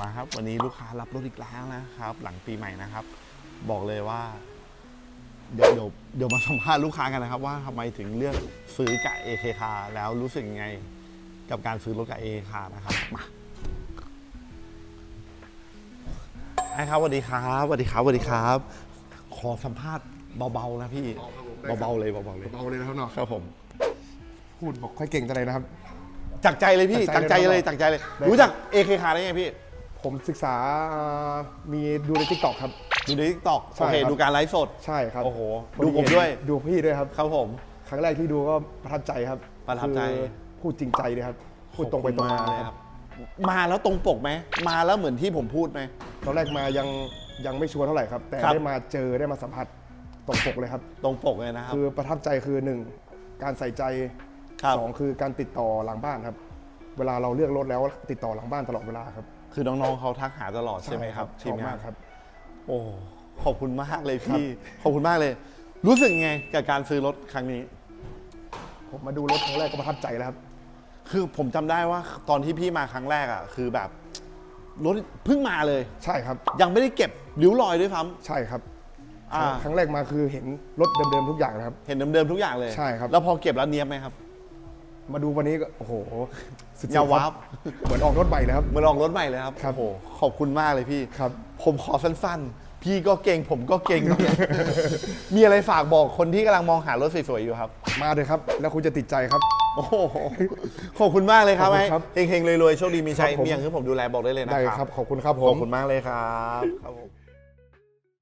มาครับ วันนี้ลูกค้ารับรถอีกแล้วนะครับ หลังปีใหม่นะครับ บอกเลยว่า เดี๋ยวเดี๋ยวเดี๋ยวมาสัมภาษณ์ลูกค้ากันนะครับ ว่าทำไมถึงเลือกซื้อกับ AK Car แล้วรู้สึกยังไงกับการซื้อรถกับ AK Car นะครับมาไอ้ครับสวัสดีครับสวัสดีครับสวัสดีครับ ขอสัมภาษณ์เบาๆนะพี่อ๋อครับผมได้ครับเบาๆเลยเบาๆเลยเบาเลยนะครับเนาะครับผม พูดบอกค่อยเก่งจังเลยนะครับจากใจเลยพี่จาจากกใจใจเลเลยยจากใจเลยได้รู้จัก AK Car ได้ไงพี่ ผมศึกษามีดูในทิกตอกครับ ดูในทิกตอกใช่โอเคครับดูการไลฟ์สด ใช่ครับ โอ้โหพอดูผมด้วย ดูพี่ด้วยครับ ครับผม ครั้งแรกที่ดูก็ประทับใจครับ ประทับใจคือพูดจริงใจเลยครับ พูดตรงไปตรงมาขอบคุณกเลยครับ มาแล้วตรงปกไหม มาแล้วเหมือนที่ผมพูดไหม ตอนแรกมายังยังไม่ชัวร์เท่าไหร่ครับ แต่ครับได้มาเจอได้มาสัมผัสตรงปกเลยครับ ตรงปกเลยนะครับ คือประทับใจคือหนึ่งการใส่ใจครับสองคือการติดต่อหลังบ้านครับ เวลาเราเลือกรถแล้วติดต่อหลังบ้านตลอดเวลาครับ คือน้องๆเขาทักหาตลอดใช่ไหมครับชทีอมบงามานกครับ โอ้ขอบคุณมากเลยพี่ ขอบคุณมากเลย รู้สึกไงกับการซื้อรถครั้งนี้ ผมมาดูรถครั้งแรกก็ประทับใจแล้วครับ คือผมจำได้ว่าตอนที่พี่มาครั้งแรกอะ คือแบบรถเพิ่งมาเลย ใช่ครับ ยังไม่ได้เก็บริ้วรอยด้วยซ้ใช่ครับำอ่าครั้งแรกมาคือเห็นรถเดิมๆทุกอย่างนะครับ เห็นเดิมๆทุกอย่างเลย ใช่ครับ แล้วพอเก็บแล้วเนี้ยบไหมครับ มาดูวันนี้ก็โอ้โหสุดๆอย่าวับเหมือนออกรถใหม่เลยครับ เหมาลองรถใหม่เลยครับครับโอ้โหขอบคุณมากเลยพี่ครับ ผมขอสั้นๆ พี่ก็เก่งผมก็เก่งมีอะไรฝากบอกคนที่กำลังมองหารถสวยๆอยู่ครับ มาเลยครับ แล้วคุณจะติดใจครับ โอ้โหขอบคุณมากเลยครับขอบคุไอ้ณครับเฮงๆรวยๆโชคดีมีชัยครับผม มีอย่างที่ผมดูแลบอกได้เลยนะได้คครัรับบขอบคุณครับผขอมบคุณมากเลยครับครับผม